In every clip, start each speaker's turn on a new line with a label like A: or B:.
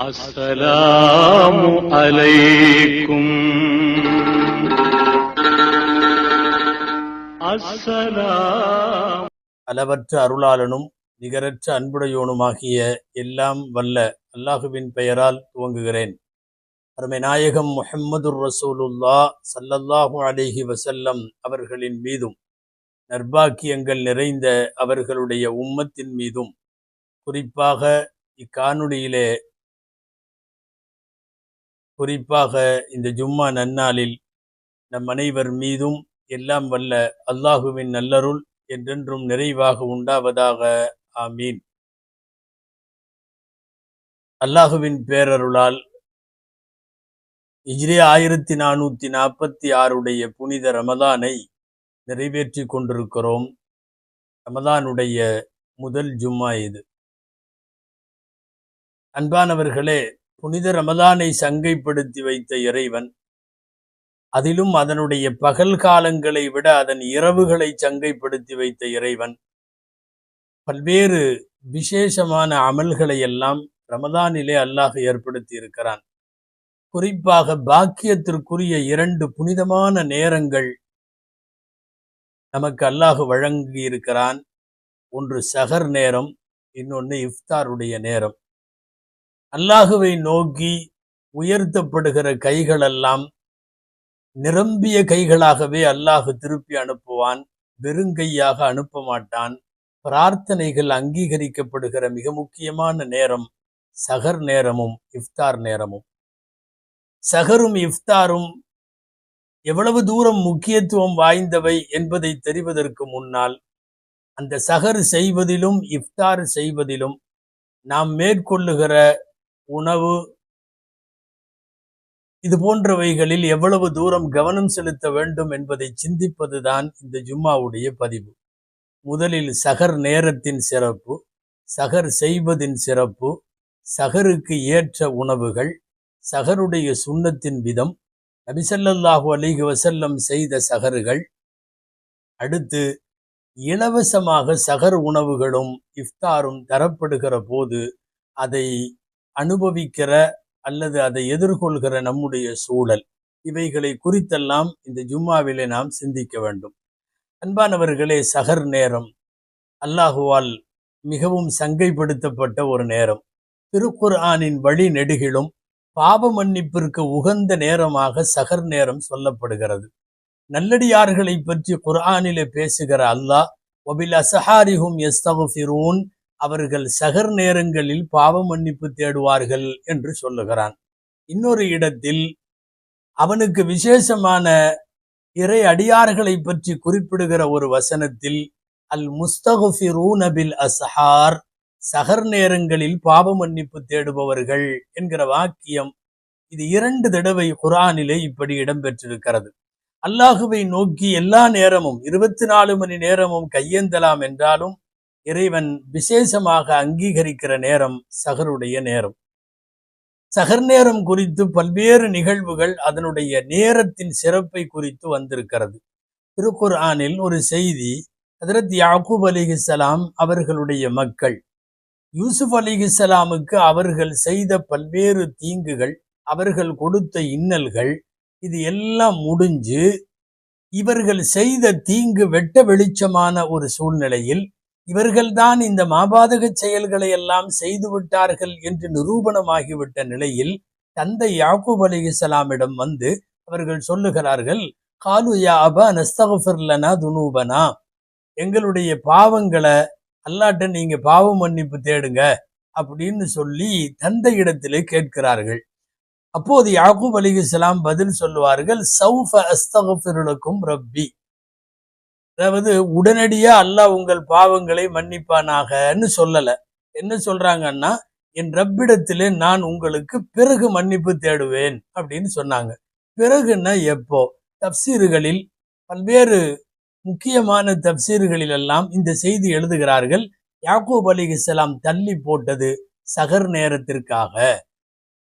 A: السلام عليكم السلام
B: அளவற்ற அருளாளனும் நிகரற்ற அன்புடையோனுமாகிய எல்லாம் வல்ல அல்லாஹுவின் பெயரால் துவங்குகிறேன் அருமை நாயகம் முஹம்மதுர் ரசூலுல்லா ஸல்லல்லாஹு அலைஹி வஸல்லம் அவர்களின் மீதும் நர்பாக்கியங்கள் நிறைந்த அவர்களுடைய உம்மத்தின் மீதும் குறிப்பாக இக்காணொளியிலே குறிப்பாக இந்த ஜும்மா நன்னாளில் நம் அனைவர் மீதும் எல்லாம் வல்ல அல்லாஹுவின் நல்லருள் என்றென்றும் நிறைவாக உண்டாவதாக. ஆமீன். அல்லாஹுவின் பேரருளால் இஜ்ரே ஆயிரத்தி நானூத்தி நாற்பத்தி ஆறுடைய புனித ரமதானை நிறைவேற்றி கொண்டிருக்கிறோம். ரமதானுடைய முதல் ஜும்மா இது. அன்பானவர்களே புனித ரமதானை சங்கைப்படுத்தி வைத்த இறைவன் அதிலும் அதனுடைய பகல் காலங்களை விட அதன் இரவுகளை சங்கைப்படுத்தி வைத்த இறைவன் பல்வேறு விசேஷமான அமல்களை எல்லாம் ரமதானிலே அல்லாஹ் ஏற்படுத்தி இருக்கிறான். குறிப்பாக பாக்கியத்திற்குரிய இரண்டு புனிதமான நேரங்கள் நமக்கு அல்லாஹ் வழங்கி இருக்கிறான் ஒன்று சகர் நேரம் இன்னொன்று இஃப்தாருடைய நேரம். அல்லாஹுவை நோக்கி உயர்த்தப்படுகிற கைகளெல்லாம் நிரம்பிய கைகளாகவே அல்லாஹு திருப்பி அனுப்புவான் வெறுங்கையாக அனுப்ப மாட்டான். பிரார்த்தனைகள் அங்கீகரிக்கப்படுகிற மிக முக்கியமான நேரம் சகர் நேரமும் இஃப்தார் நேரமும். சகரும் இஃப்தாரும் எவ்வளவு தூரம் முக்கியத்துவம் வாய்ந்தவை என்பதை தெரிவதற்கு முன்னால் அந்த சகர் செய்வதிலும் இஃப்தார் செய்வதிலும் நாம் மேற்கொள்ளுகிற உணவு. இது போன்றவைகளில் எவ்வளவு தூரம் கவனம் செலுத்த வேண்டும் என்பதை சிந்திப்பதுதான் இந்த ஜும்மாவுடைய பதிவு. முதலில் சகர் நேரத்தின் சிறப்பு சகர் செய்வதின் சிறப்பு சகருக்கு ஏற்ற உணவுகள் சகருடைய சுண்ணத்தின் விதம் நபிசல்லாஹு அலிஹி வசல்லம் செய்த சகர்கள் அடுத்து இலவசமாக சகர் உணவுகளும் இஃப்தாரும் தரப்படுகிற போது அதை அனுபவிக்கிற அல்லது அதை எதிர்கொள்கிற நம்முடைய சூழல். இவைகளை குறித்தெல்லாம் இந்த ஜும்மாவிலே நாம் சிந்திக்க வேண்டும். அன்பானவர்களே சகர் நேரம் அல்லாஹுவால் மிகவும் சங்கைப்படுத்தப்பட்ட ஒரு நேரம். திருக்குர்ஆனின் வழி நெடுகிலும் பாவ மன்னிப்பிற்கு உகந்த நேரமாக சகர் நேரம் சொல்லப்படுகிறது. நல்லடியார்களை பற்றி குர்ஆனிலே பேசுகிற அல்லாஹ் ஒபில் அசஹாரிஹும் எஸ்தகுஃபிரூன் அவர்கள் சகர் நேரங்களில் பாவ மன்னிப்பு தேடுவார்கள் என்று சொல்லுகிறான். இன்னொரு இடத்தில் அவனுக்கு விசேஷமான இறை அடியார்களை பற்றி குறிப்பிடுகிற ஒரு வசனத்தில் அல் முஸ்தகுஃபிரூன பில் சகர் நேரங்களில் பாவ மன்னிப்பு தேடுபவர்கள் என்கிற வாக்கியம் இது இரண்டு தடவை குரானிலே இப்படி இடம்பெற்றிருக்கிறது. அல்லாஹுவை நோக்கி எல்லா நேரமும் இருபத்தி நாலு மணி நேரமும் கையேந்தலாம் என்றாலும் இறைவன் விசேஷமாக அங்கீகரிக்கிற நேரம் சகருடைய நேரம். சகர் நேரம் குறித்து பல்வேறு நிகழ்வுகள் அதனுடைய நேரத்தின் சிறப்பை குறித்து வந்திருக்கிறது. திருக்குர் ஆனில் ஒரு செய்தி ஹதரத் யாக்கூப் அலிஹிசலாம் அவர்களுடைய மக்கள். யூசுப் அலிஹிசலாமுக்கு அவர்கள் செய்த பல்வேறு தீங்குகள் அவர்கள் கொடுத்த இன்னல்கள் இது எல்லாம் முடிஞ்சு இவர்கள் செய்த தீங்கு வெட்ட வெளிச்சமான ஒரு சூழ்நிலையில் இவர்கள்தான் இந்த மாபாதக செயல்களை எல்லாம் செய்து விட்டார்கள் என்று நிரூபணமாகிவிட்ட நிலையில் தந்தை யாக்கூப் அலிஹலாமிடம் வந்து அவர்கள் சொல்லுகிறார்கள் காலு யா அபா துனூபனா. எங்களுடைய பாவங்களை அல்லாட்ட நீங்க பாவ மன்னிப்பு தேடுங்க அப்படின்னு சொல்லி தந்தை இடத்திலே கேட்கிறார்கள். அப்போது யாக்கூப் அலிஹலாம் பதில் சொல்லுவார்கள் சௌஃப அஸ்தகுஃபிருலக்கும் ரப்பி. அதாவது உடனடியா அல்லாஹ் உங்கள் பாவங்களை மன்னிப்பானாகன்னு சொல்லலை. என்ன சொல்றாங்கன்னா என் ரப்பிடத்திலே நான் உங்களுக்கு பிறகு மன்னிப்பு தேடுவேன் அப்படின்னு சொன்னாங்க. பிறகுன்னா எப்போ? தப்சீர்களில் பல்வேறு முக்கியமான தப்சீர்களில் எல்லாம் இந்த செய்தி எழுதுகிறார்கள். யாக்கூப் அலி இஸ்லாம் தள்ளி போட்டது சகர் நேரத்திற்காக.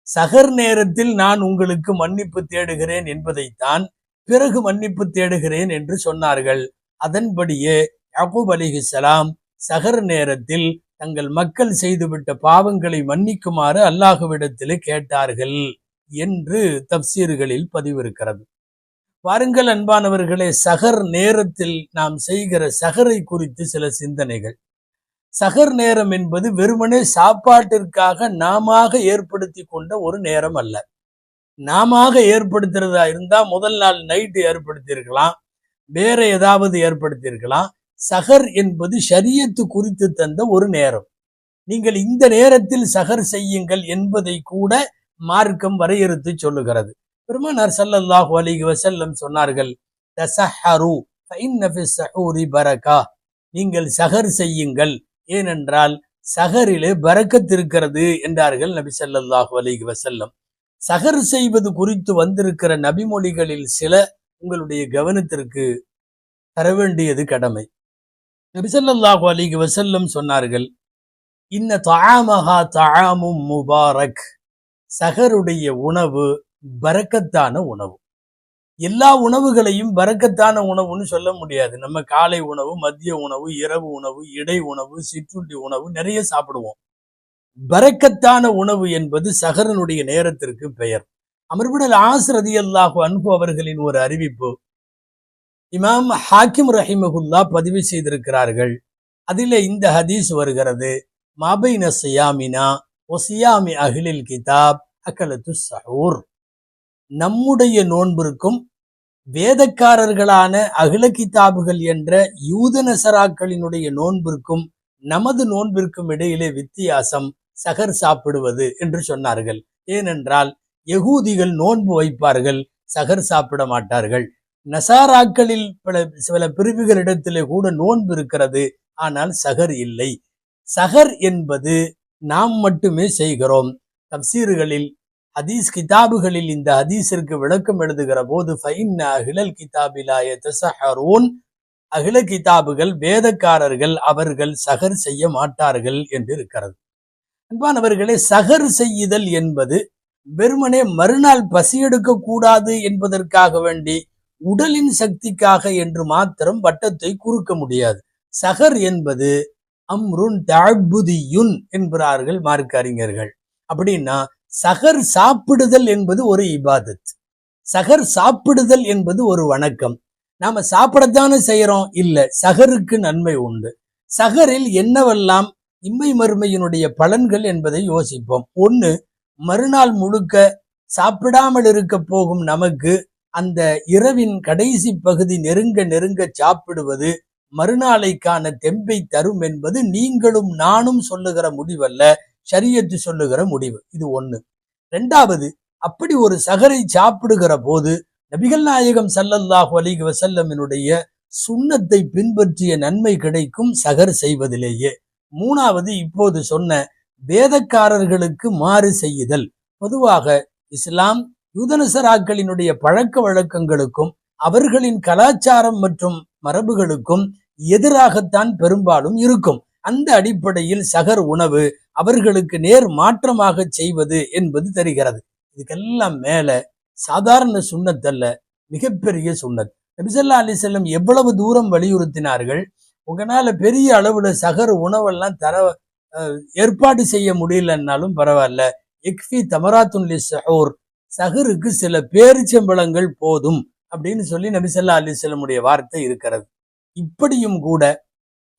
B: சகர் நேரத்தில் நான் உங்களுக்கு மன்னிப்பு தேடுகிறேன் என்பதைத்தான் பிறகு மன்னிப்பு தேடுகிறேன் என்று சொன்னார்கள். அதன்படியே யாக்கூப் அலிஹிசலாம் சகர் நேரத்தில் தங்கள் மக்கள் செய்துவிட்ட பாவங்களை மன்னிக்குமாறு அல்லாஹுவிடத்திலே கேட்டார்கள் என்று தப்சீர்களில் பதிவிருக்கிறது. வாருங்கள் அன்பானவர்களே சகர் நேரத்தில் நாம் செய்கிற சகரை குறித்து சில சிந்தனைகள். சகர் நேரம் என்பது வெறுமனே சாப்பாட்டிற்காக நாம ஏற்படுத்தி கொண்ட ஒரு நேரம் அல்ல. நாம ஏற்படுத்துறதா இருந்தா முதல் நாள் நைட்டு ஏற்படுத்தியிருக்கலாம் வேற ஏதாவது ஏற்படுத்தியிருக்கலாம். சகர் என்பது ஷரியத்து குறித்து தந்த ஒரு நேரம். நீங்கள் இந்த நேரத்தில் சகர் செய்யுங்கள் என்பதை கூட மார்க்கம் வரையறுத்து சொல்லுகிறது. பெருமானார் சல்லல்லாஹு அலிஹி வசல்லம் சொன்னார்கள் தஸஹரு நீங்கள் சகர் செய்யுங்கள் ஏனென்றால் சகரிலே பரக்கத் இருக்கிறது என்றார்கள் நபி சல்லல்லாஹு அலிஹி வசல்லம் சகர் செய்வது குறித்து வந்திருக்கிற நபிமொழிகளில் சில உங்களுடைய கவனத்திற்கு தர வேண்டியது கடமை. நபிசல்லாஹு ஸல்லல்லாஹு வசல்லம் சொன்னார்கள் இன்ன தாமஹா தாமும் முபாரக். சகருடைய உணவு பறக்கத்தான உணவு. எல்லா உணவுகளையும் பறக்கத்தான உணவுன்னு சொல்ல முடியாது. நம்ம காலை உணவு மதிய உணவு இரவு உணவு இடை உணவு சிற்றுண்டி உணவு நிறைய சாப்பிடுவோம். பறக்கத்தான உணவு என்பது சகரனுடைய நேரத்திற்கு பெயர். அமர்புடல் ஆசிரதி அல்லாஹு அன்பு அவர்களின் ஒரு அறிவிப்பு. இமாம் ஹாக்கிம் ரஹிமகுல்லா பதிவு செய்திருக்கிறார்கள். அதிலே இந்த ஹதீஸ் வருகிறது. மாபைன சியாமினா ஒசியாமி அகிலில் கிதாப் அக்கலத்து சஹூர் நம்முடைய நோன்பிற்கும் வேதக்காரர்களான அகில கிதாபுகள் என்ற யூத நசராக்களினுடைய நோன்பிற்கும் நமது நோன்பிற்கும் இடையிலே வித்தியாசம் சகர் சாப்பிடுவது என்று சொன்னார்கள். ஏனென்றால் யகூதிகள் நோன்பு வைப்பார்கள் சகர் சாப்பிட மாட்டார்கள். நசாராக்களில் பல சில பிரிவுகளிடத்திலே கூட நோன்பு இருக்கிறது ஆனால் சகர் இல்லை. சகர் என்பது நாம் மட்டுமே செய்கிறோம். தப்சீர்களில் ஹதீஸ் கிதாபுகளில் இந்த ஹதீஸிற்கு விளக்கம் எழுதுகிற போது அகிலல் கிதாபிலாய தசஹரூன் அகில கிதாபுகள் வேதக்காரர்கள் அவர்கள் சகர் செய்ய மாட்டார்கள் என்று இருக்கிறது. அன்பானவர்களே சகர் செய்யுதல் என்பது வெறுமனே மறுநாள் பசியெடுக்க கூடாது என்பதற்காக வேண்டி உடலின் சக்திக்காக என்று மாத்திரம் வட்டத்தை குறுக்க முடியாது. சகர் என்பது அம்ருன் தாழ்புதியுன் என்கிறார்கள் மார்க்க அறிஞர்கள் அப்படின்னா சகர் சாப்பிடுதல் என்பது ஒரு இபாதத். சகர் சாப்பிடுதல் என்பது ஒரு வணக்கம். நாம சாப்பிடத்தானே செய்யறோம்? இல்ல சகருக்கு நன்மை உண்டு. சகரில் என்னவெல்லாம் இம்மை மறுமையினுடைய பலன்கள் என்பதை யோசிப்போம். ஒன்று மறுநாள் முழுக்க சாப்பிடாமல் இருக்க போகும் நமக்கு அந்த இரவின் கடைசி பகுதி நெருங்க நெருங்க சாப்பிடுவது மறுநாளைக்கான தெம்பை தரும் என்பது நீங்களும் நானும் சொல்லுகிற முடிவல்ல சரியத்து சொல்லுகிற முடிவு. இது ஒண்ணு. ரெண்டாவது அப்படி ஒரு சகரை சாப்பிடுகிற போது நபிகள் நாயகம் சல்லல்லாஹு அலைஹி வசல்லமினுடைய சுண்ணத்தை பின்பற்றிய நன்மை கிடைக்கும் சகர் செய்வதிலேயே. மூணாவது இப்போது சொன்ன வேதக்காரர்களுக்கு மாறு செய்யுதல். பொதுவாக இஸ்லாம் யூதனசராக்களினுடைய பழக்க வழக்கங்களுக்கும் அவர்களின் கலாச்சாரம் மற்றும் மரபுகளுக்கும் எதிராகத்தான் பெரும்பாலும் இருக்கும். அந்த அடிப்படையில் சகர் உணவு அவர்களுக்கு நேர் மாற்றமாக செய்வது என்பது தெரிகிறது. இதுக்கெல்லாம் மேல சாதாரண சுண்ணத்தல்ல மிகப்பெரிய சுண்ணத். நபிசல்லா அலிசல்லம் எவ்வளவு தூரம் வலியுறுத்தினார்கள்? உங்களால பெரிய அளவுல சகர் உணவெல்லாம் தர ஏற்பாடு செய்ய முடியலன்னாலும் பரவாயில்ல. எக்ஃபி தமராத்துன் சஹூர் சஹருக்கு சில பேரிச்சம்பழங்கள் போதும் அப்படின்னு சொல்லி நபிசல்லா அலிசல்லமுடைய வார்த்தை இருக்கிறது. இப்படியும் கூட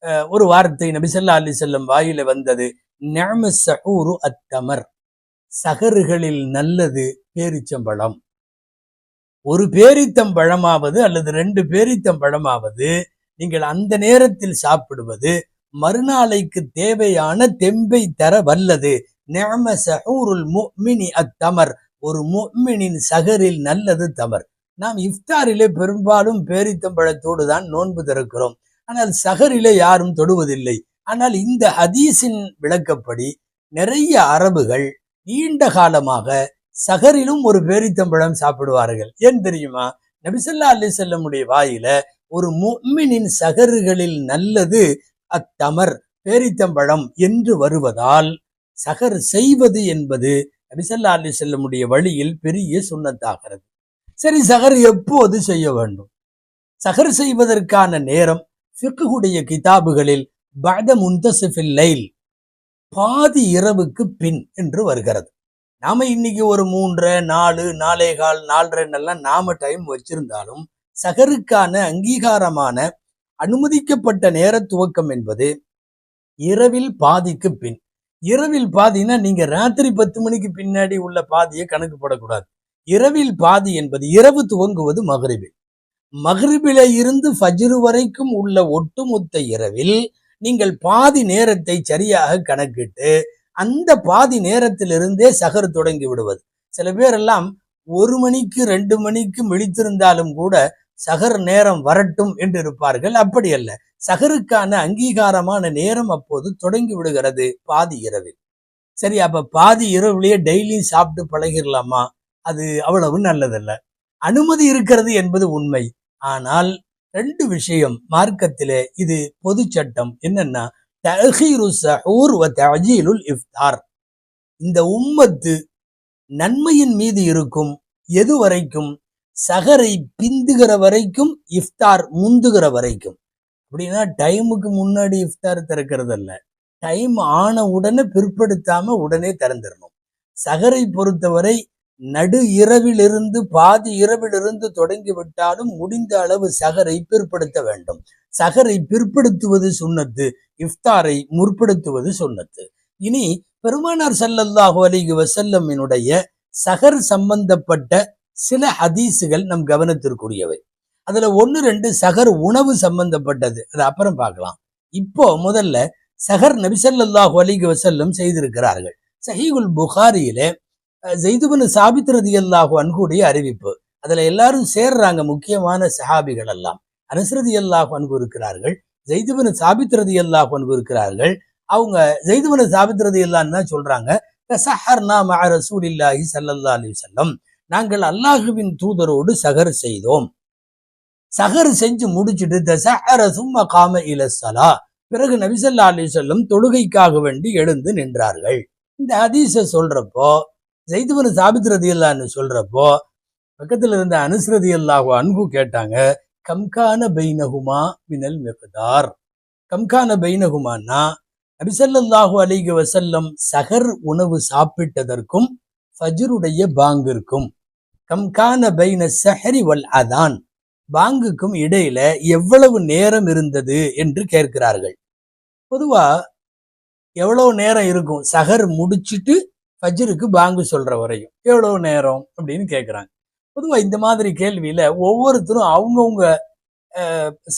B: அஹ், ஒரு வார்த்தை நபிசல்லா அலிசல்லம் வாயில வந்தது நிஅம சஹூரு அத்தமர் சகறுகளில் நல்லது பேரிச்சம்பழம் ஒரு பேரித்தம் பழமாவது அல்லது ரெண்டு பேரித்தம் பழமாவது நீங்கள் அந்த நேரத்தில் சாப்பிடுவது மறுநாளைக்கு தேவையான தெம்பை தர வல்லது. நேம சஹூருல் முஃமினி அத்தமர் ஒரு முஃமினின் சகரில் நல்லது தமர். நாம் இஃப்தாரிலே பெரும்பாலும் பேரித்தம்பழத்தோடு தான் நோன்பு திறக்கிறோம். ஆனால் சகரிலே யாரும் தொடுவதில்லை. ஆனால் இந்த ஹதீஸின் விளக்கப்படி நிறைய அரபுகள் நீண்ட காலமாக சகரிலும் ஒரு பேரித்தம்பழம் சாப்பிடுவார்கள். ஏன் தெரியுமா? நபிசல்லா அலி செல்லமுடைய வாயில ஒரு முஃமினின் சகறுகளில் நல்லது அத்தமர் பேரித்தம்பழம் என்று வருவதால் சகர் செய்வது என்பது நபிசல்லா அலி செல்லமுடைய வழியில் பெரிய சுண்ணத்தாகிறது. சரி சகர் எப்போது செய்ய வேண்டும்? சகர் செய்வதற்கான நேரம் ஃபிக்குடைய கிதாபுகளில் பத முந்தசிஃபில் லைல் பாதி இரவுக்கு பின் என்று வருகிறது. நாம இன்னைக்கு ஒரு மூன்றரை நாலு நாலே கால் நாலரைன்னெல்லாம் நாம டைம் வச்சிருந்தாலும் சகருக்கான அங்கீகாரமான அனுமதிக்கப்பட்ட நேர துவக்கம் என்பது இரவில் பாதிக்கு பின். இரவில் பாதினா நீங்க ராத்திரி பத்து மணிக்கு பின்னாடி உள்ள பாதியை கணக்கு போடக்கூடாது. இரவில் பாதி என்பது இரவு துவங்குவது மகரிபில். மகரிபில இருந்து ஃபஜ்ரு வரைக்கும் உள்ள ஒட்டுமொத்த இரவில் நீங்கள் பாதி நேரத்தை சரியாக கணக்கிட்டு அந்த பாதி நேரத்திலிருந்தே சகர் தொடங்கி விடுவது. சில பேரெல்லாம் ஒரு மணிக்கு ரெண்டு மணிக்கு விழித்திருந்தாலும் கூட சகர் நேரம் வரட்டும் என்று இருப்பார்கள். அப்படி அல்ல. சகருக்கான அங்கீகாரமான நேரம் அப்போது தொடங்கி விடுகிறது பாதி இரவில். சரி அப்ப பாதி இரவுலயே டெய்லியும் சாப்பிட்டு பழகிடலாமா அது அவ்வளவு நல்லதல்ல. அனுமதி இருக்கிறது என்பது உண்மை. ஆனால் ரெண்டு விஷயம் மார்க்கத்திலே இது பொது சட்டம். என்னன்னா இஃப்தார். இந்த உம்மத்து நன்மையின் மீது இருக்கும். எது வரைக்கும்? சகரை பிந்துகிற வரைக்கும் இஃப்தார் முந்துகிற வரைக்கும். அப்படின்னா டைமுக்கு முன்னாடி இஃப்தார் திறக்கிறது அல்ல டைம் ஆன உடனே பிற்படுத்தாம உடனே திறந்துடணும் சகரை பொறுத்தவரை நடு இரவிலிருந்து பாதி இரவிலிருந்து தொடங்கி விட்டாலும் முடிந்த அளவு சகரை பிற்படுத்த வேண்டும். சகரை பிற்படுத்துவது சுண்ணத்து இஃப்தாரை முற்படுத்துவது சுண்ணத்து. இனி பெருமானார் சல்லல்லாஹு அலைஹி வஸல்லமினுடைய சகர் சம்பந்தப்பட்ட சில ஹதீஸுகள் நம் கவனத்திற்குரியவை. அதுல ஒன்னு ரெண்டு சகர் உணவு சம்பந்தப்பட்டது. அது அப்புறம் பார்க்கலாம். இப்போ முதல்ல சகர் நபிசல்லாஹு அலைஹி வசல்லம் செய்திருக்கிறார்கள். சஹீகுல் புகாரியிலே ஜெய்துபனு சாபித் ரதியல்லாஹு அன்குடைய அறிவிப்பு. அதுல எல்லாரும் சேர்றாங்க முக்கியமான சஹாபிகள் எல்லாம். அனுசரதி அல்லாஹு அன்பு இருக்கிறார்கள். ஜெய்துபனு சாபித் ரதி அல்லாஹு அன்பு இருக்கிறார்கள். அவங்க ஜெய்துபனு சாபித் ரதி அல்லான்னு தான் சொல்றாங்க நாம் மஅ ரசூலில்லாஹி ஸல்லல்லாஹு அலைஹி வஸல்லம். நாங்கள் அல்லாஹுவின் தூதரோடு சகர் செய்தோம். சகர் செஞ்சு முடிச்சிட்டு தசஹர சும்ம காம இலசலா பிறகு நபிசல்லா அலி சொல்லம் தொழுகைக்காக வேண்டி எழுந்து நின்றார்கள். இந்த ஹதீஸை சொல்றப்போ ஜெய்துவன் சாபித் ரதி அல்லான்னு சொல்றப்போ பக்கத்துல இருந்த அனுசரதி அல்லாஹு அன்பு கேட்டாங்க கம்கான பைனகுமா மினல் மிகதார்? கம்கான பைனகுமான்னா நபிசல்லாஹு அலிக வசல்லம் சகர் உணவு சாப்பிட்டதற்கும் ஃபஜ்ருடைய பாங்கிற்கும். கம்கான பைன சஹரி வல் அதான். பாங்குக்கும் இடையில எவ்வளவு நேரம் இருந்தது என்று கேட்கிறார்கள். பொதுவா எவ்வளவு நேரம் இருக்கும்? சகர் முடிச்சிட்டு ஃபஜ்ருக்கு பாங்கு சொல்ற வரையும். எவ்வளவு நேரம்? அப்படின்னு கேட்குறாங்க பொதுவாக இந்த மாதிரி கேள்வியில ஒவ்வொருத்தரும் அவங்கவுங்க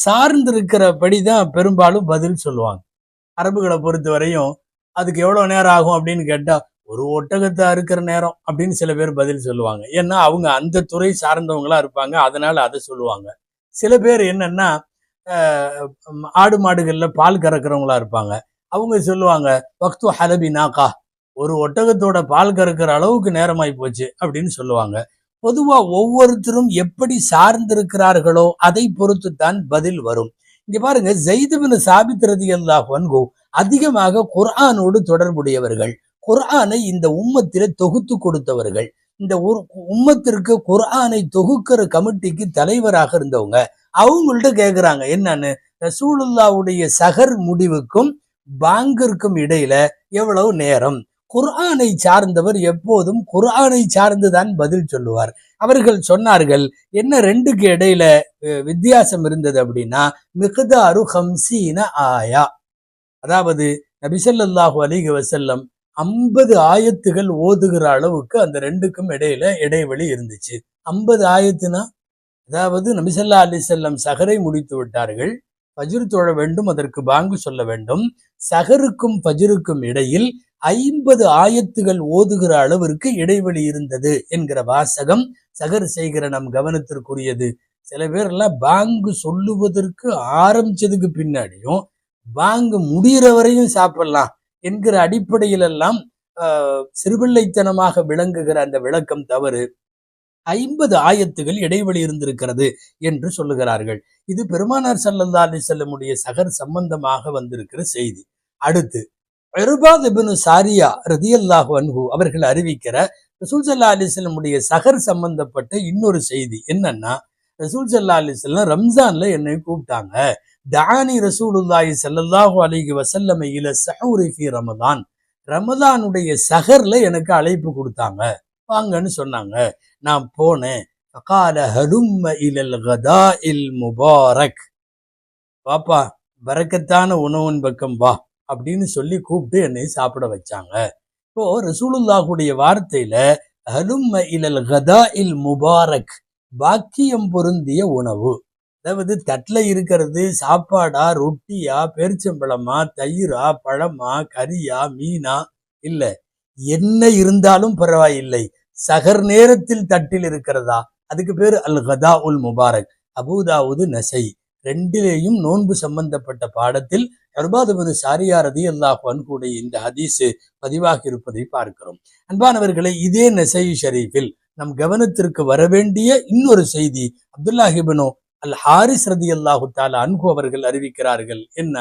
B: சார்ந்திருக்கிறபடி தான் பெரும்பாலும் பதில் சொல்லுவாங்க. அரபுகளை பொறுத்த வரையும் அதுக்கு எவ்வளோ நேரம் ஆகும் அப்படின்னு கேட்டால் ஒரு ஒட்டகத்தை அறுக்கிற நேரம் அப்படின்னு சில பேர் பதில் சொல்லுவாங்க. ஏன்னா அவங்க அந்த துறை சார்ந்தவங்களா இருப்பாங்க. அதனால அதை சொல்லுவாங்க. சில பேர் என்னன்னா ஆடு மாடுகள்ல பால் கறக்கிறவங்களா இருப்பாங்க. அவங்க சொல்லுவாங்க வக்து ஹலபி நாக்கா. ஒரு ஒட்டகத்தோட பால் கறக்கிற அளவுக்கு நேரமாய் போச்சு அப்படின்னு சொல்லுவாங்க. பொதுவா ஒவ்வொருத்தரும் எப்படி சார்ந்திருக்கிறார்களோ அதை பொறுத்து தான் பதில் வரும். இங்க பாருங்க ஜெய்துபின் சாபித்ரதி அல்லாஹ் அன்ஹு அதிகமாக குர்ஆனோடு தொடர்புடையவர்கள். குர்ஆனை இந்த உம்மத்தில தொகுத்து கொடுத்தவர்கள். இந்த ஒரு உம்மத்திற்கு குர்ஆனை தொகுக்கிற கமிட்டிக்கு தலைவராக இருந்தவங்க அவங்கள்ட்ட கேக்குறாங்க என்னன்னு? ரசூலுல்லாவுடைய சகர் முடிவுக்கும் பாங்கிற்கும் இடையில எவ்வளவு நேரம்? குர்ஆனை சார்ந்தவர் எப்போதும் குர்ஆனை சார்ந்துதான் பதில் சொல்லுவார். அவர்கள் சொன்னார்கள் என்ன ரெண்டுக்கு இடையில வித்தியாசம் இருந்தது அப்படின்னா மிகுதாரு ஹம்சீன ஆயா. அதாவது நபிசல்லாஹு அலிக வசல்லம் ஐம்பது ஆயத்துகள் ஓதுகிற அளவுக்கு அந்த ரெண்டுக்கும் இடையில இடைவெளி இருந்துச்சு. ஐம்பது ஆயத்துனா அதாவது நபிசல்லா அலி செல்லம் சகரை முடித்து விட்டார்கள் ஃபஜ்ர் தொழ வேண்டும் அதற்கு பாங்கு சொல்ல வேண்டும். சகருக்கும் ஃபஜ்ருக்கும் இடையில் ஐம்பது ஆயத்துகள் ஓதுகிற அளவிற்கு இடைவெளி இருந்தது என்கிற வாசகம் சகர் செய்கிற நம் கவனத்திற்குரியது. சில பேர்லாம் பாங்கு சொல்லுவதற்கு ஆரம்பிச்சதுக்கு பின்னாடியும் பாங்கு முடிகிற வரையும் சாப்பிடலாம். என்கிற அடிப்படையில் எல்லாம் ஆஹ், சிறுபிள்ளைத்தனமாக விளங்குகிற அந்த விளக்கம் தவறு. ஐம்பது ஆயத்துகள் இடைவெளி இருந்திருக்கிறது என்று சொல்லுகிறார்கள். இது பெருமானார் சல்லல்லா அலி செல்லமுடைய சகர் சம்பந்தமாக வந்திருக்கிற செய்தி. அடுத்து எருபாத் இப்னு சாரியா ரதியல்லாஹு அன்ஹு அவர்கள் அறிவிக்கிற ரசூல் சல்லா அலைஹி சகர் சம்பந்தப்பட்ட இன்னொரு செய்தி என்னன்னா ரசூல் சல்லா அலைஹி ரம்ஜான்ல என்னை கூப்பிட்டாங்க. தானி ரசூலுல்லாஹி சல்லல்லாஹு அலிகி வசல்லமை இல சஹூரி ஃபி ரமதான் ரமதானுடைய சஹர்ல எனக்கு அழைப்பு கொடுத்தாங்க. வாங்கன்னு சொன்னாங்க. நான் போனேன். ஃபகால ஹலும்ம இலல் கதா இல் முபாரக் பாப்பா வரக்கத்தான உணவின் பக்கம் வா அப்படின்னு சொல்லி கூப்பிட்டு என்னை சாப்பிட வச்சாங்க. இப்போ ரசூலுல்லாஹுடைய வார்த்தையில ஹலும்ம இலல் கதா இல் முபாரக் பாக்கியம் பொருந்திய உணவு. அதாவது தட்டில் இருக்கிறது சாப்பாடா ரொட்டியா பேரிச்சம்பழமா தயிரா பழமா கறியா மீனா? இல்ல. என்ன இருந்தாலும் பரவாயில்லை. சகர் நேரத்தில் தட்டில் இருக்கிறதா? அதுக்கு பேர் அல் கதா உல் முபாரக் அபூதாவுது நசை. ரெண்டிலேயும் நோன்பு சம்பந்தப்பட்ட பாடத்தில் அர்பாதபது சாரியாரதி அல்லாஹ் அன்குடைய இந்த ஹதீஸ் பதிவாகி இருப்பதை பார்க்கிறோம். அன்பானவர்களை இதே நெசை ஷரீஃபில் நம் கவனத்திற்கு வரவேண்டிய இன்னொரு செய்தி அப்துல்லாஹிபனோ அல் ஹாரிஸ் ரதி அல்லாஹு தாலா அன்கு அவர்கள் அறிவிக்கிறார்கள் என்ன?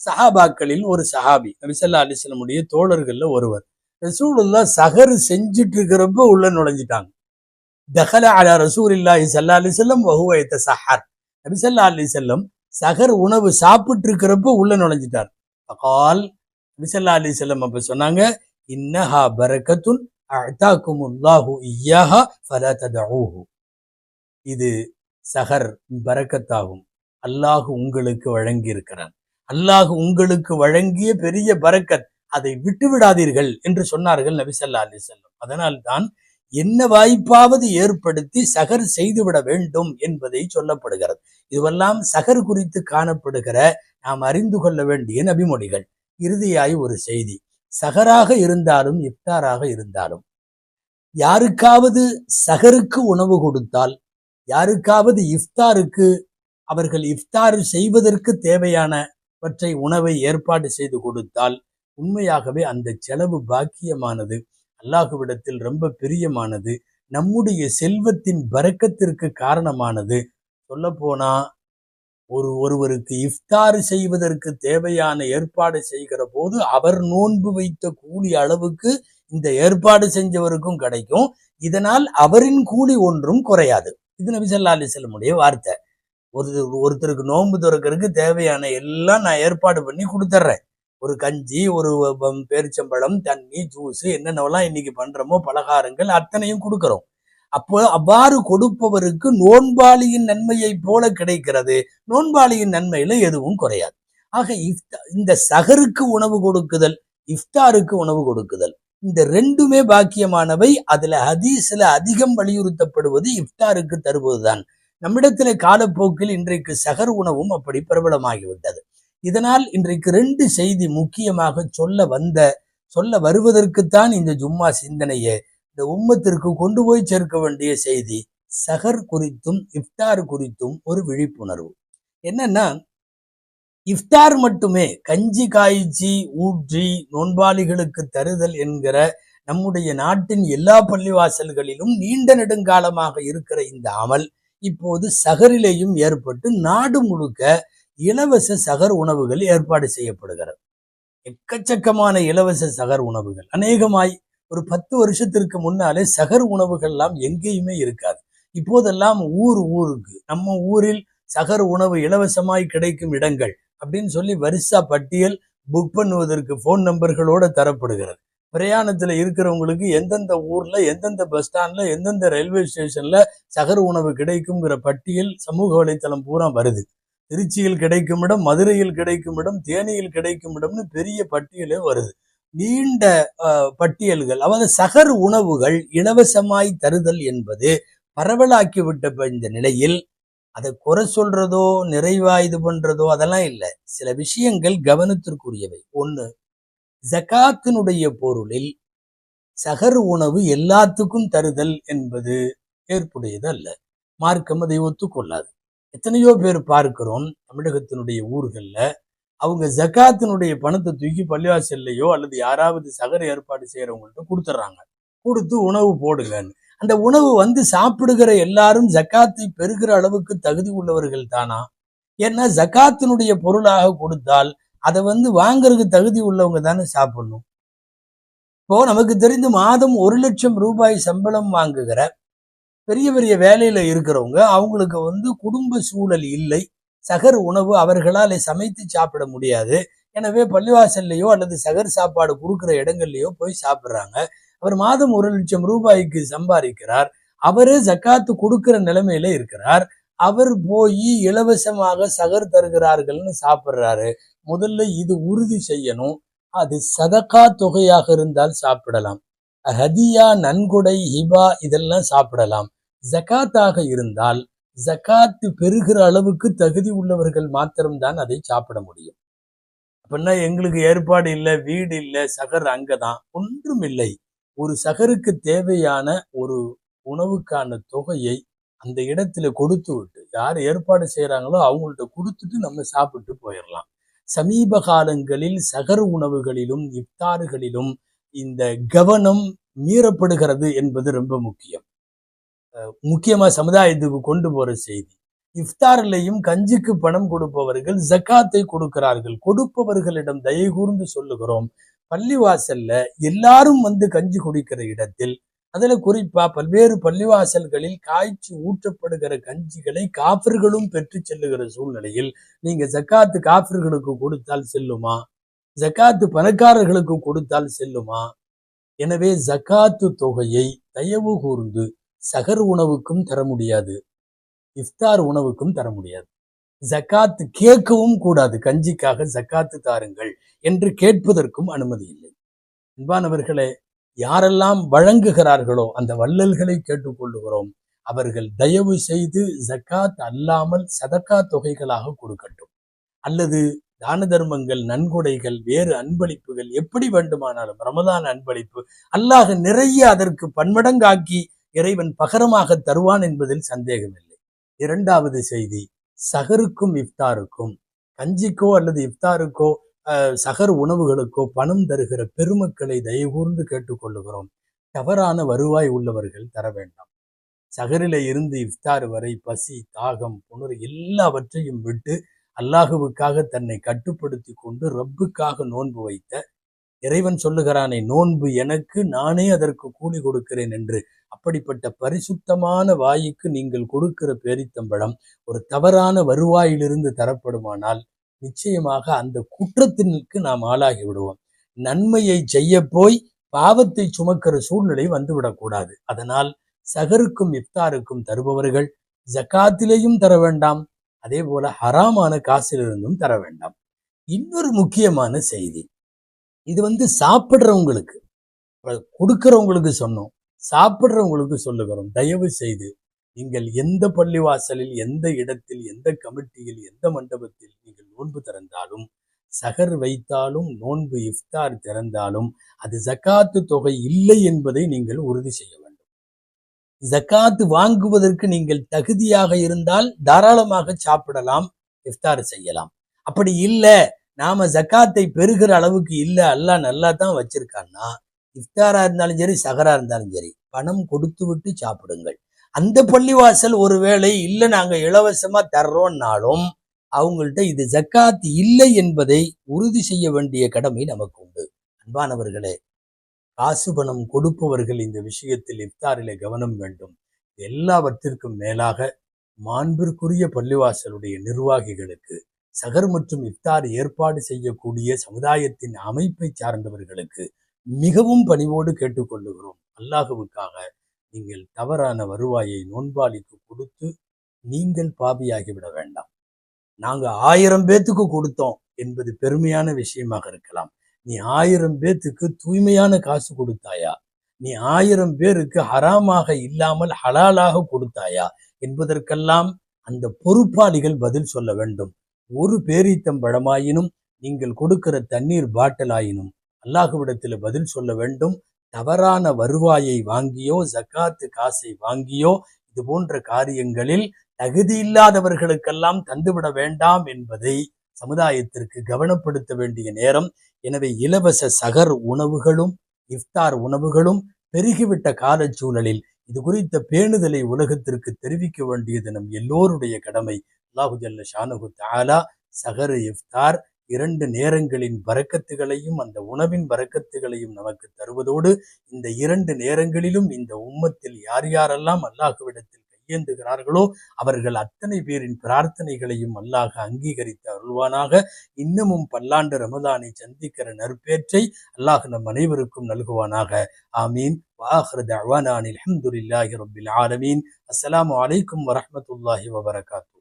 B: சஹாபாக்களில் ஒரு சஹாபி நபிசல்லா அலிஸ்லமுடைய தோழர்கள்ல ஒருவர். ரசூலுல்லா சஹர் செஞ்சுட்டு இருக்கிறப்ப உள்ள நுழைஞ்சிட்டாங்க. தஹல அலா ரசூல் இல்லாஹி சல்லா வஸல்லம் வஹுவ யதஸஹர். நபி ஸல்லல்லாஹு அலைஹி செல்லம் சஹர் உணவு சாப்பிட்டு இருக்கிறப்ப உள்ள நுழைஞ்சிட்டார். ஃபகால் நபிசல்லா ஸல்லல்லாஹு அலைஹி அப்ப சொன்னாங்க இன்னஹா பரக்கத்துன் அஅதாக்குமுல்லாஹு இய்யாஹா ஃபலா ததஊஹு. இது சஹர் பரக்கத்தாகும். அல்லாஹு உங்களுக்கு வழங்கி அல்லாஹு உங்களுக்கு வழங்கிய பெரிய பரக்கத் அதை விட்டு விடாதீர்கள் என்று சொன்னார்கள் நபிசல்லா அலி செல்லம் அதனால்தான் என்ன வாய்ப்பாவது ஏற்படுத்தி சகர் செய்துவிட வேண்டும் என்பதை சொல்லப்படுகிறது. இதுவெல்லாம் சகர் குறித்து காணப்படுகிற நாம் அறிந்து கொள்ள வேண்டிய நபிமொழிகள். இறுதியாய் ஒரு செய்தி. சகராக இருந்தாலும் இஃப்தாராக இருந்தாலும் யாருக்காவது சகருக்கு உணவு கொடுத்தால் யாருக்காவது இஃப்தாருக்கு அவர்கள் இஃப்தார் செய்வதற்கு தேவையானவற்றை உணவை ஏற்பாடு செய்து கொடுத்தால் உண்மையாகவே அந்த செலவு பாக்கியமானது. அல்லாஹுவிடத்தில் ரொம்ப பிரியமானது. நம்முடைய செல்வத்தின் பறக்கத்திற்கு காரணமானது. சொல்லப்போனா ஒரு ஒருவருக்கு இஃப்தார் செய்வதற்கு தேவையான ஏற்பாடு செய்கிற போது அவர் நோன்பு வைத்த கூலி அளவுக்கு இந்த ஏற்பாடு செஞ்சவருக்கும் கிடைக்கும். இதனால் அவரின் கூலி ஒன்றும் குறையாது. இது நபி சொல்லா அலைஹி வார்த்தை. ஒரு ஒருத்தருக்கு நோன்பு துறக்கிறதுக்கு தேவையான எல்லாம் நான் ஏற்பாடு பண்ணி கொடுத்துட்றேன் ஒரு கஞ்சி ஒரு பேரிச்சம்பழம் தண்ணி ஜூஸ் என்னென்னவெல்லாம் இன்னைக்கு பண்றோமோ பலகாரங்கள் அத்தனையும் கொடுக்குறோம். அப்போ அவ்வாறு கொடுப்பவருக்கு நோன்பாளியின் நன்மையை போல கிடைக்கிறது. நோன்பாளியின் நன்மையில எதுவும் குறையாது. ஆக இஃப்தா இந்த சகருக்கு உணவு கொடுக்குதல் இஃப்தாருக்கு உணவு கொடுக்குதல் இந்த ரெண்டுமே பாக்கியமானவை. அதுல ஹதீஸ்ல அதிகம் வலியுறுத்தப்படுவது இஃப்தாருக்கு தருவதுதான். நம்மிடத்துல காலப்போக்கில் இன்றைக்கு சகர் உணவும் அப்படி பிரபலமாகிவிட்டது. இதனால் இன்றைக்கு ரெண்டு செய்தி முக்கியமாக சொல்ல வந்த சொல்ல வருவதற்குத்தான் இந்த ஜும்மா சிந்தனையை. இந்த உம்மத்திற்கு கொண்டு போய் சேர்க்க வேண்டிய செய்தி சகர் குறித்தும் இஃப்தார் குறித்தும் ஒரு விழிப்புணர்வு. என்னன்னா இஃப்தார் மட்டுமே கஞ்சி காய்ச்சி ஊற்றி நோன்பாளிகளுக்கு தருதல் என்கிற நம்முடைய நாட்டின் எல்லா பள்ளிவாசல்களிலும் நீண்ட நெடுங்காலமாக இருக்கிற இந்த அமல் இப்போது சகரிலேயும் ஏற்பட்டு நாடு முழுக்க இலவச சகர் உணவுகள் ஏற்பாடு செய்யப்படுகிறது. எக்கச்சக்கமான இலவச சகர் உணவுகள். அநேகமாய் ஒரு பத்து வருஷத்திற்கு முன்னாலே சகர் உணவுகள்லாம் எங்கேயுமே இருக்காது. இப்போதெல்லாம் ஊர் ஊருக்கு நம்ம ஊரில் சகர் உணவு இலவசமாய் கிடைக்கும் இடங்கள் அப்படின்னு சொல்லி வரிசா பட்டியல் புக் பண்ணுவதற்கு ஃபோன் நம்பர்களோட தரப்படுகிறது. பிரயாணத்தில் இருக்கிறவங்களுக்கு எந்தெந்த ஊரில் எந்தெந்த பஸ் ஸ்டாண்டில் எந்தெந்த ரயில்வே ஸ்டேஷனில் சகர் உணவு கிடைக்குங்கிற பட்டியல் சமூக வலைத்தளம் பூரா வருது. திருச்சியில் கிடைக்கும் இடம் மதுரையில் கிடைக்கும் இடம் தேனியில் கிடைக்கும் இடம்னு பெரிய பட்டியலே வருது. நீண்ட பட்டியல்கள் அதாவது சகர் உணவுகள் இலவசமாய் தருதல் என்பது பரவலாக்கிவிட்ட இந்த நிலையில் அதை குறை சொல்றதோ நிறைவா இது பண்றதோ அதெல்லாம் இல்லை. சில விஷயங்கள் கவனத்திற்குரியவை. ஒண்ணு ஜகாத்தினுடைய பொருளில் சகர் உணவு எல்லாத்துக்கும் தருதல் என்பது ஏற்புடையது அல்ல மார்க்கம் அதை ஒத்துக்கொள்ளாது. எத்தனையோ பேர் பார்க்கிறோம் தமிழகத்தினுடைய ஊர்கள்ல அவங்க ஜகாத்தினுடைய பணத்தை தூக்கி பள்ளிவாசல்லையோ அல்லது யாராவது சகர் ஏற்பாடு செய்கிறவங்கள்ட்ட கொடுத்துட்றாங்க கொடுத்து உணவு போடுங்கன்னு. அந்த உணவு வந்து சாப்பிடுகிற எல்லாரும் ஜக்காத்தை பெறுகிற அளவுக்கு தகுதி உள்ளவர்கள் தானா? ஏன்னா ஜக்காத்தினுடைய பொருளாக கொடுத்தால் அதை வந்து வாங்குறதுக்கு தகுதி உள்ளவங்க தானே சாப்பிடணும். இப்போ நமக்கு தெரிந்து மாதம் ஒரு லட்சம் ரூபாய் சம்பளம் வாங்குகிற பெரிய பெரிய வேலையில இருக்கிறவங்க அவங்களுக்கு வந்து குடும்ப சூழல் இல்லை. சகர் உணவு அவர்களால் சமைத்து சாப்பிட முடியாது. எனவே பள்ளிவாசல்லையோ அல்லது சகர் சாப்பாடு கொடுக்கிற இடங்கள்லையோ போய் சாப்பிடுறாங்க. அவர் மாதம் ஒரு லட்சம் ரூபாய்க்கு சம்பாதிக்கிறார். அவரே ஜக்காத்து கொடுக்கிற நிலைமையில இருக்கிறார். அவர் போய் இலவசமாக சகர் தருகிறார்கள்னு சாப்பிடுறாரு. முதல்ல இது உறுதி செய்யணும். அது சதக்கா தொகையாக இருந்தால் சாப்பிடலாம். ஹதியா நன்கொடை ஹிபா இதெல்லாம் சாப்பிடலாம். ஜகாத்தாக இருந்தால் ஜகாத்து பெறுகிற அளவுக்கு தகுதி உள்ளவர்கள் மாத்திரம்தான் அதை சாப்பிட முடியும். அப்படின்னா எங்களுக்கு ஏற்பாடு இல்லை வீடு இல்லை சகர் அங்கதான். ஒன்றும் இல்லை. ஒரு சகருக்கு தேவையான ஒரு உணவுக்கான தொகையை அந்த இடத்துல கொடுத்து விட்டு யார் ஏற்பாடு செய்யறாங்களோ அவங்கள்ட்ட கொடுத்துட்டு நம்ம சாப்பிட்டு போயிடலாம் சமீப காலங்களில் சகர் உணவுகளிலும் இஃப்தாறுகளிலும் இந்த கவனம் மீறப்படுகிறது என்பது ரொம்ப முக்கியம். அஹ் முக்கியமா சமுதாயத்துக்கு கொண்டு போகிற செய்தி. இஃப்தாரிலையும் கஞ்சிக்கு பணம் கொடுப்பவர்கள் ஜக்காத்தை கொடுக்கிறார்கள். கொடுப்பவர்களிடம் தயகூர்ந்து சொல்லுகிறோம் பள்ளிவாசல்ல எல்லாரும் வந்து கஞ்சி குடிக்கிற இடத்தில் அதுல குறிப்பா பல்வேறு பள்ளிவாசல்களில் காய்ச்சி ஊற்றப்படுகிற கஞ்சிகளை காஃபிர்களும் பெற்று செல்லுகிற சூழ்நிலையில் நீங்க ஜக்காத்து காஃபிர்களுக்கு கொடுத்தால் செல்லுமா? ஜக்காத்து பணக்காரர்களுக்கு கொடுத்தால் செல்லுமா? எனவே ஜக்காத்து தொகையை தயவு கூர்ந்து சகர் உணவுக்கும் தர முடியாது இஃப்தார் உணவுக்கும் தர முடியாது. ஜக்காத்து கேட்கவும் கூடாது கஞ்சிக்காக ஜக்காத்து தாருங்கள். என்று கேட்பதற்கும் அனுமதி இல்லை. அன்பானவர்களே யாரெல்லாம் வழங்குகிறார்களோ அந்த வள்ளல்களை கேட்டுக்கொள்ளுகிறோம். அவர்கள் தயவு செய்து ஜக்காத் அல்லாமல் சதக்கா தொகைகளாக கொடுக்கட்டும். அல்லது தான தர்மங்கள் நன்கொடைகள் வேறு அன்பளிப்புகள் எப்படி வேண்டுமானாலும் ரமதான் அன்பளிப்பு அல்லாஹ் நிறைய அதற்கு பன்மடங்காக்கி இறைவன் பகரமாக தருவான் என்பதில் சந்தேகமில்லை. இரண்டாவது செய்தி சகருக்கும் இஃப்தாருக்கும் கஞ்சிக்கோ அல்லது இஃப்தாருக்கோ சகர் உணவுகளுக்கோ பணம் தருகிற பெருமக்களை தயவுகூர்ந்து கேட்டுக்கொள்ளுகிறோம். தவறான வருவாய் உள்ளவர்கள் தர வேண்டாம். சகரில இருந்து இஃப்தார் வரை பசி தாகம் புணர் எல்லாவற்றையும் விட்டு அல்லாஹுவுக்காக தன்னை கட்டுப்படுத்தி கொண்டு ரப்புக்காக நோன்பு வைத்த இறைவன் சொல்லுகிறானே நோன்பு எனக்கு நானே அதற்கு கூலி கொடுக்கிறேன் என்று. அப்படிப்பட்ட பரிசுத்தமான வாய்க்கு நீங்கள் கொடுக்கிற பேரித்தம்பழம் ஒரு தவறான வருவாயிலிருந்து தரப்படுமானால் நிச்சயமாக அந்த குற்றத்திற்கு நாம் ஆளாகி விடுவோம். நன்மையை செய்ய போய் பாவத்தை சுமக்கிற சூழ்நிலை வந்துவிடக்கூடாது அதனால் சகருக்கும் இஃப்தாருக்கும் தருபவர்கள் ஜக்காத்திலேயும் தர வேண்டாம் அதே போல ஹராமான காசிலிருந்தும் தர வேண்டாம். இன்னொரு முக்கியமான செய்தி. இது வந்து சாப்பிடுறவங்களுக்கு கொடுக்கிறவங்களுக்கு சொன்னோம். சாப்பிடுறவங்களுக்கு சொல்லுகிறோம். தயவு செய்து நீங்கள் எந்த பள்ளிவாசலில் எந்த இடத்தில் எந்த கமிட்டியில் எந்த மண்டபத்தில் நீங்கள் நோன்பு திறந்தாலும் சகர் வைத்தாலும் நோன்பு இஃப்தார் திறந்தாலும் அது ஜக்காத்து தொகை இல்லை என்பதை நீங்கள் உறுதி செய்ய வேண்டும். ஜக்காத்து வாங்குவதற்கு நீங்கள் தகுதியாக இருந்தால் தாராளமாக சாப்பிடலாம் இஃப்தார் செய்யலாம். அப்படி இல்லை நாம ஜக்காத்தை பெறுகிற அளவுக்கு இல்லை அல்லாஹ் நல்லா தான் வச்சிருக்கான்னா இஃப்தாரா இருந்தாலும் சரி சகரா இருந்தாலும் சரி பணம் கொடுத்து விட்டு சாப்பிடுங்கள். அந்த பள்ளிவாசல் ஒருவேளை இல்லை நாங்க இலவசமா தர்றோம்னாலும் அவங்கள்ட்ட இது ஜக்காத் இல்லை என்பதை உறுதி செய்ய வேண்டிய கடமை நமக்கு உண்டு. அன்பானவர்களே காசு பணம் கொடுப்பவர்கள் இந்த விஷயத்தில் இஃப்தாரில கவனம் வேண்டும். எல்லாவற்றிற்கும் மேலாக மாண்பிற்குரிய பள்ளிவாசலுடைய நிர்வாகிகளுக்கு சகர் மற்றும் இஃப்தார் ஏற்பாடு செய்யக்கூடிய சமுதாயத்தின் அமைப்பை சார்ந்தவர்களுக்கு மிகவும் பணிவோடு கேட்டுக்கொள்ளுகிறோம். அல்லாஹுவுக்காக நீங்கள் தவறான வருவாயை நோன்பாளிக்கு கொடுத்து நீங்கள் பாபியாகிவிட வேண்டாம். நாங்க ஆயிரம் பேத்துக்கு கொடுத்தோம் என்பது பெருமையான விஷயமாக இருக்கலாம். நீ ஆயிரம் பேத்துக்கு தூய்மையான காசு கொடுத்தாயா? நீ ஆயிரம் பேருக்கு ஹராமாக இல்லாமல் ஹலாலாக கொடுத்தாயா? என்பதற்கெல்லாம் அந்த பொறுப்பாளிகள் பதில் சொல்ல வேண்டும். ஒரு பேரீத்தம்பழமாயினும் நீங்கள் கொடுக்கிற தண்ணீர் பாட்டிலாயினும் அல்லாஹுவிடத்தில் பதில் சொல்ல வேண்டும். தவறான வருவாயை வாங்கியோ ஜக்காத்து காசை வாங்கியோ இது போன்ற காரியங்களில் தகுதி இல்லாதவர்களுக்கெல்லாம் தந்துவிட வேண்டாம் என்பதை சமுதாயத்திற்கு கவனப்படுத்த வேண்டிய நேரம். எனவே இலவச சகர் உணவுகளும் இஃப்தார் உணவுகளும் பெருகிவிட்ட காலச்சூழலில் இது குறித்த பேணுதலை உலகத்திற்கு தெரிவிக்க வேண்டியது நம் எல்லோருடைய கடமை. அல்லாஹு ஜல்ல தாலா சகரு இஃப்தார் இரண்டு நேரங்களின் வரக்கத்துகளையும் அந்த உணவின் வரக்கத்துகளையும் நமக்கு தருவதோடு இந்த இரண்டு நேரங்களிலும் இந்த உம்மத்தில் யார் யாரெல்லாம் அல்லாஹுவிடத்தில் கையேந்துகிறார்களோ அவர்கள் அத்தனை பேரின் பிரார்த்தனைகளையும் அல்லாஹ் அங்கீகரித்து அருள்வானாக. இன்னமும் பல்லாண்டு ரமதானை சந்திக்கிற நற்பேற்றை அல்லாஹ் நம் அனைவருக்கும் நல்குவானாக. ஆமீன். வாஹர் தவானான் அல்ஹம்துலில்லாஹி ஆலமீன். அஸ்லாம் அலைக்கும் வரமத்துல்லாஹி வபரகாத்து